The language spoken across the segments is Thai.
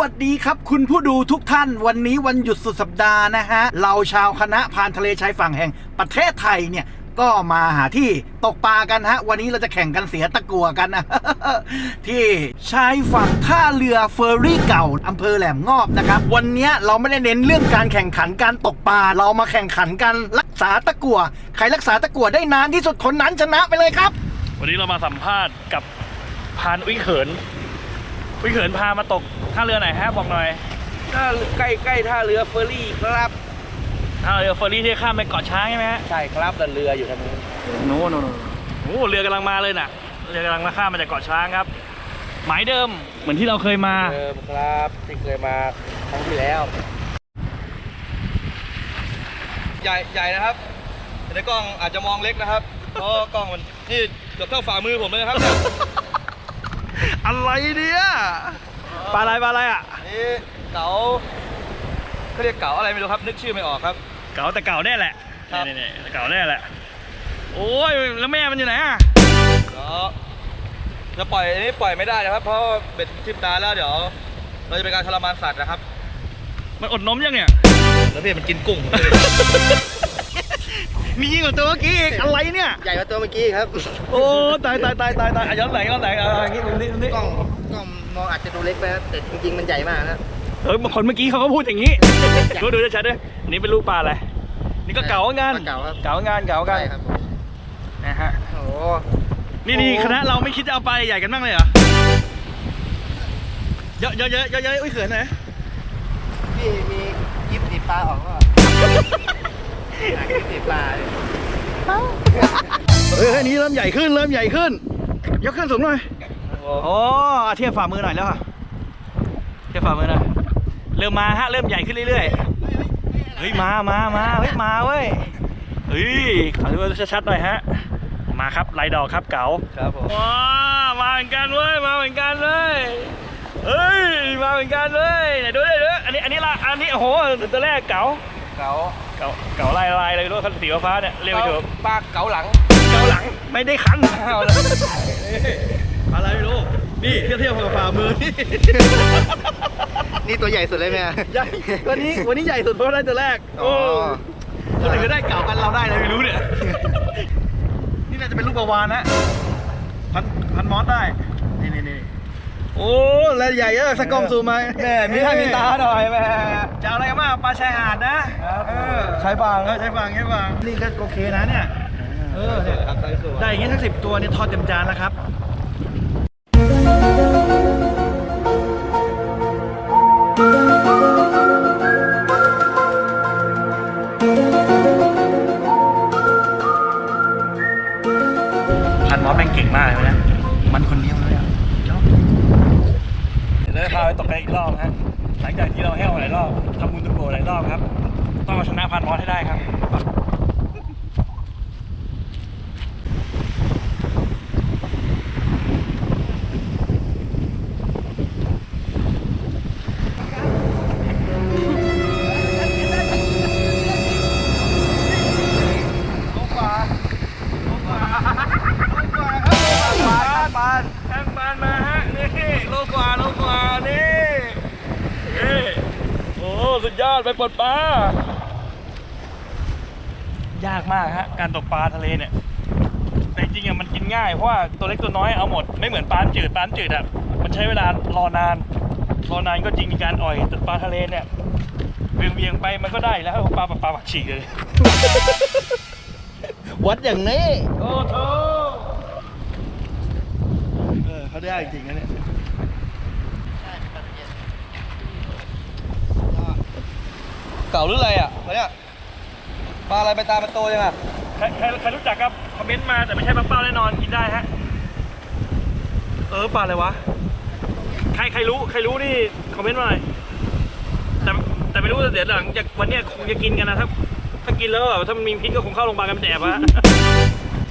วัสดีครับ คุณผู้ดูทุกท่านวันนี้วันหยุดสุดสัปดาห์นะฮะ เราชาวคณะพานทะเลชายฝั่งแห่งประเทศไทยเนี่ยก็มาหาที่ตกปลากันฮะ วันนี้เราจะแข่งกันเสียตะกัวกันนะ ที่ชายฝั่งท่าเรือเฟอร์รี่เก่าอำเภอแหลมงอบนะครับ วันนี้เราไม่ได้เน้นเรื่องการแข่งขันการตกปลาเรามาแข่งขันกันรักษาตะกัวใครรักษาตะกัวได้นานที่สุดคนนั้นชนะไปเลยครับ วันนี้เรามาสัมภาษณ์กับพานอุ้ยเขิน อุ้ยเขินพามาตกท่าเรือไหนฮะบอกหน่อยถ้าใกล้ใกล้ท่าเรือเฟอร์รี่ครับท่าเรือเฟอร์รี่ที่ข้ามไปเกาะช้างใช่ไหมฮะใช่ครับแต่เรืออยู่ทางนู้นโน้โน้โอ้เรือกำลังมาเลยน่ะเรือกำลังมาข้ามมาจากเกาะช้างครับ หมายเดิมเหมือนที่เราเคยมาเดิมครับที่เคยมาครั้งที่แล้ว ใหญ่ใหญ่นะครับแต่ในกล้องอาจจะมองเล็กนะครับเพราะกล้องมันนี่เกือบเท่าฝ่ามือผมเลยนะครับเนี่ย อะไรเนี่ยปลาอะไรปลาอะไรอะนี่เก๋าเขาเรียกเก๋าอะไรไม่รู้ครับ นึกชื่อไม่ออกครับ เก่าแต่เก่าแน่แหละครับนี่นี่ๆเก่าแน่แหละ โอ้ยแล้วแม่มันอยู่ไหนอะเดี๋ยวจะปล่อยอันนี้ปล่อยไม่ได้นะครับ เพราะเบ็ดทิ่มตาแล้วเดี๋ยว เราจะเป็นการทรมานสัตว์นะครับ มันอดนมยังเนี่ย แล้วพี่มันกินกุ้งมียิ่ งกว่าตัวเมื่อกี้อีกอะไรเนี่ย ใหญ่กว่าตัวเมื่อกี้ครับ โอ้ตายตายตายตายตายอะย้อนไหนย้อนไหนอะอย่างงี้ตรงนี้ตรงนี้กล้องกล้องมองอาจจะดูเล็กไปนะแต่จริงๆมันใหญ่มากนะเฮ้ยบางคนเมื่อกี้เขาก็พูดอย่างนี้ดูดูชัดๆด้วยอันนี้เป็นลูกปลาอะไรนี่ก็เก๋าเหมือนกันเก่าครับเก๋าเหมือนกันเก๋าเหมือนกันใช่ครับนะฮะโอ้โหนี่นี่โอ้คณะเราไม่คิดจะเอาปลาใหญ่กันบ้างเลยเหรอเยอะเยอะเยอะเยอะเยอะอุ้ยเขินไหนพี่มีกิฟต์ติดปลาออกก็กิฟต์ติด ปลาเฮ้ยอันนี้เริ่มใหญ่ขึ้นเริ่มใหญ่ขึ้น ยกขึ้นสูงหน่อยโอ้เทียบฝ่ามือหน่อยแล้วค่ะเทียบฝ่ามือหน่อยเริ่มมาฮะเริ่มใหญ่ขึ้นเรื่อยๆเฮ้ยมามามาเฮ้ยมาเว้ยเฮ้ยขอดูชัดๆหน่อยฮะมาครับลายดอกครับเก๋าครับผมว้ามาเหมือนกันเว้ยมาเหมือนกันเลยเฮ้ยมาเหมือนกันเลยไหนดูดิดูดิอันนี้อันนี้ละอันนี้โอ้โหตัวแรกเก๋าเก๋า เก๋าเก๋าลายลายเลยรู้คันสีฟ้าๆเนี่ยเรียกไปเถอะปลาเก๋าหลัง เก๋าหลังไม่ได้คันเอาเลยอะไรไม่รู้ นี่เทียบเทียบกับฝ่ามือนี่ นี่ตัวใหญ่สุดเลยไหมอะใหญ่วันนี้วันนี้ใหญ่สุดเพราะได้ตัวแรก อ๋อคนอื่นก็ได้เก่ากันเราได้เลยไม่รู้เนี่ย นี่น่าจะเป็นลูกประวานนะ พันพันมอสได้ นี่นี่นี่ โอ้แล้วใหญ่เออสกกล้องซูมมาแม่มีหน้ามีตาหน่อยแม่จะเอาอะไรกันมากปลาชายหาดนะเออใช้ฟางเออใช้ฟางใช้ฟางนี่ก็โอเคนะเนี่ยเออเนี่ยครับไซส์สวยได้อย่างงี้สักสิบตัวเนี่ยทอดเต็มจานแล้วครับพันมอสแม่งเก่งมากเลยนะมันคนเดียวเลยอะชอบเดี๋ยวเรา จะพาไปตกกันอีกรอบฮะหลังจากที่เราแห้วหลายรอบทำบุญตุโกหลายรอบครับ ต้องเอาชนะพันมอสให้ได้ครับปานปานทางปานมาฮะ นี่โลกว่าโลกว่านี่นี่โอ้สุดยอดไปปลดปลายากมากฮะการตกปลาทะเลเนี่ยแต่จริงๆอะมันกินง่ายเพราะว่าตัวเล็กตัวน้อยเอาหมดไม่เหมือนปลาจืดปลาจืดอะมันใช้เวลารอนานรอนานก็จริงในการอ่อยแต่ปลาทะเลเนี่ยเวียงเวียงๆไปมันก็ได้แล้วปลาปลาปลาผักฉีกเลยวัดอย่างนี้โอ้โถเออเขาได้จริงนะเนี่ย เก๋าหรืออะไรอะเนี่ยปลาอะไรไปตามเป็นโตยังอะใครใครใครรู้จักครับคอมเมนต์มาแต่ไม่ใช่ปลาเป้าแน่นอนกินได้ฮะเออปลาอะไรวะใครใครรู้ใครรู้นี่คอมเมนต์มาหน่อยแต่แต่ไม่รู้เดี๋ยวหลังจากวันเนี้ยคงจะกินกันนะถ้าถ้ากินแล้วแบบถ้ามันมีพิษก็คงเข้าโรงพยาบาลกันเป็นแอบฮะ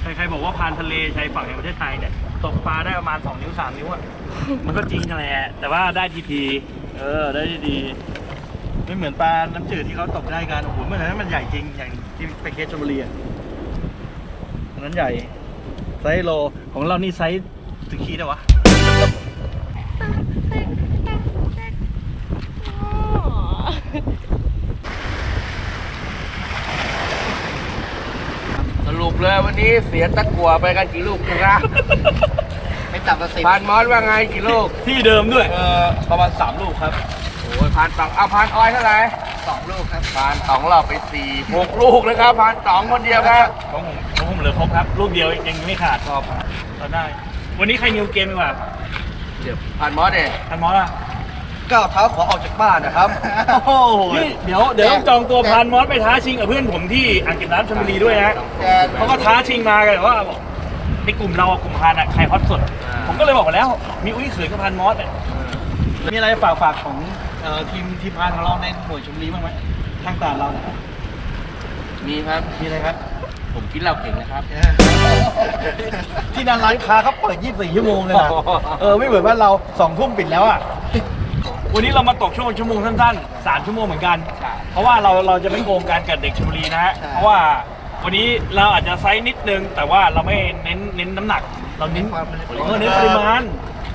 ใครใครบอกว่าพานทะเลชายฝั่งแห่งประเทศไทยเนี่ยตกปลาได้ประมาณ 2 นิ้ว 3 นิ้วอะมันก็จริงนั่นแหละแต่ว่าได้ทีพีเออได้ดีๆ ไม่เหมือนปลาน้ำจืดที่เขาตกได้กันโอ้โหเมื่อไหร่นั้นมันใหญ่จริงอย่างที่ไปเคสชมบุรีอะนั้นใหญ่ไซส์โลของเรานี่ไซส์ถึงขีดได้วะสรุปเลยวันนี้เสียตะกั่วไปกันกี่ลูกครับไม่ตัำสิผ่านมอสว่าไงกี่ลูกที่เดิมด้วย เออประมาณสามลูกครับ โอ้ยพานสองเอาพานออยเท่าไหร่สองลูกครับพานสองเราไปสี่หกลูกนะครับพานสองคนเดียวครับของผมของผมเหลือครบครับ ลูกเดียวยังไม่ขาดก็เราได้ วันนี้ใครนิวเกมดีกว่าเดี๋ยวพานมอสเนี่ยทันมอสอะก้าวเท้าขอออกจากบ้านนะครับโอ้โหนี่เดี๋ยวเดี๋ยวต้องจองตัวพานมอสไปท้าชิงกับเพื่อนผมที่อ่างเก็บน้ำชลบุรีด้วยนะแกเขาก็ท้าชิงมากันแต่ว่าบอกในกลุ่มเราอะกลุ่มพานอะใครฮอตสุด ผมก็เลยบอกไปแล้ว มีอุ้ยเขยกับพานมอสอะ มีอะไรฝากฝากของเอ่อทีมทีมพานของเราในหน่วยชลบุรีบ้างไหมทางตาเราเนี่ยมีครับ มีอะไรครับ ผมกินเหล้าเก่งนะครับ ที่นั่นร้านค้าเขาเปิด 24 ชั่วโมงเลยนะ เออ ไม่เหมือนว่าเราสองทุ่มปิดแล้วอะ วันนี้เรามาตกช่วงชั่วโมงสั้นๆสามชั่วโมงเหมือนกัน ใช่ เพราะว่าเราเราจะไม่โกงการกับเด็กชลบุรีนะฮะ เพราะว่าวันนี้เราอาจจะไซส์นิดนึง แต่ว่าเราไม่เน้นเน้นน้ำหนัก เราเน้นเออเน้นปริมาณ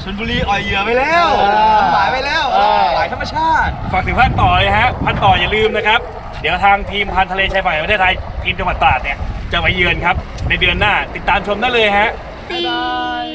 ชลบุรีอ่อยเหยื่อไปแล้วเออหมายไปแล้วเออ หมายธรรมชาติ ฝากถึงพันต่อเลยฮะ พันต่ออย่าลืมนะครับ เดี๋ยวทางทีมพันทะเลชายฝั่งแห่งประเทศไทยทีมจังหวัดตราดเนี่ยจะไปเยือนครับ ในเดือนหน้าติดตามชมได้เลยฮะบ๊ายบาย